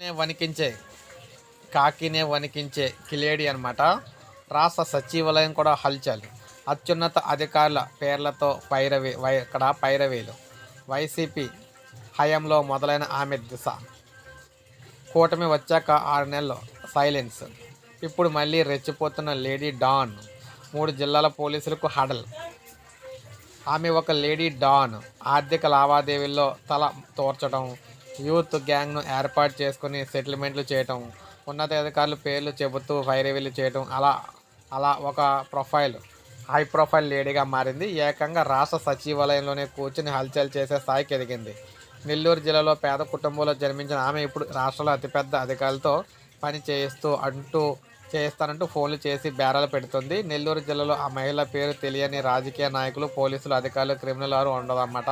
నే వణికించే కాకినే వణికించే కిలేడి అనమాట రాష్ట్ర సచివాలయం కూడా హల్చల్ అత్యున్నత అధికారుల పేర్లతో పైరవి వై ఇక్కడ పైరవీలు. వైసీపీ హయాంలో మొదలైన ఆమె దిశ. కూటమి వచ్చాక ఆరు నెలలు సైలెన్స్. ఇప్పుడు మళ్ళీ రెచ్చిపోతున్న లేడీ డాన్. మూడు జిల్లాల పోలీసులకు హడల్. ఆమె ఒక లేడీ డాన్. ఆర్థిక లావాదేవీల్లో తల తోర్చడం యూత్ గ్యాంగ్ను ఏర్పాటు చేసుకుని సెటిల్మెంట్లు చేయటం ఉన్నతాధికారుల పేర్లు చెబుతూ ఫైరవీలు చేయటం అలా అలా ఒక ప్రొఫైల్ హై ప్రొఫైల్ లేడీగా మారింది. ఏకంగా రాష్ట్ర సచివాలయంలోనే కూర్చుని హల్చల్ చేసే స్థాయికి ఎదిగింది. నెల్లూరు జిల్లాలో పేద కుటుంబంలో జన్మించిన ఆమె ఇప్పుడు రాష్ట్రంలో అతిపెద్ద అధికారులతో పని చేయిస్తూ అంటూ చేస్తానంటూ ఫోన్లు చేసి బేరాలు పెడుతుంది. నెల్లూరు జిల్లాలో ఆ మహిళ పేరు తెలియని రాజకీయ నాయకులు పోలీసులు అధికారులు క్రిమినల్ వారు ఉండదన్నమాట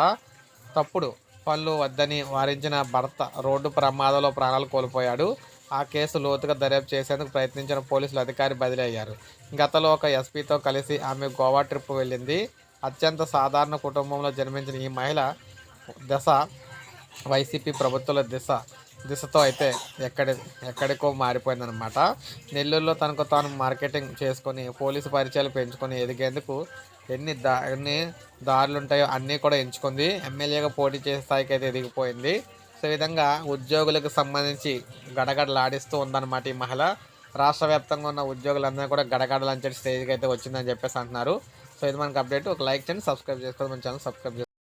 తప్పుడు పనులు వద్దని వారించిన భర్త రోడ్డు ప్రమాదంలో ప్రాణాలు కోల్పోయాడు. ఆ కేసు లోతుగా దర్యాప్తు చేసేందుకు ప్రయత్నించిన పోలీసులు అధికారి బదిలీ అయ్యారు. గతంలో ఒక ఎస్పీతో కలిసి ఆమె గోవా ట్రిప్ వెళ్ళింది. అత్యంత సాధారణ కుటుంబంలో జన్మించిన ఈ మహిళ దశ వైసీపీ ప్రభుత్వాల దిశ. దిశతో అయితే ఎక్కడ ఎక్కడికో మారిపోయిందనమాట నెల్లూరులో తనకు తాను మార్కెటింగ్ చేసుకొని పోలీసు పరిచయాలు పెంచుకొని ఎదిగేందుకు ఎన్ని దా ఎన్ని దారులు ఉంటాయో అన్నీ కూడా ఎంచుకుంది. ఎమ్మెల్యేగా పోటీ చేసే స్థాయికి అయితే ఎదిగిపోయింది. సో ఈ విధంగా ఉద్యోగులకు సంబంధించి గడగడలాడిస్తూ ఉందన్నమాట ఈ మహిళ. రాష్ట్ర వ్యాప్తంగా ఉన్న ఉద్యోగులందరూ కూడా గడగడలంచే స్టేజ్కి అయితే వచ్చిందని చెప్పేసి అంటున్నారు. సో ఇది మనకి అప్డేట్. ఒక లైక్ చేయండి సబ్స్క్రైబ్ చేసుకోండి. మన ఛానల్ సబ్స్క్రైబ్ చేసుకోండి.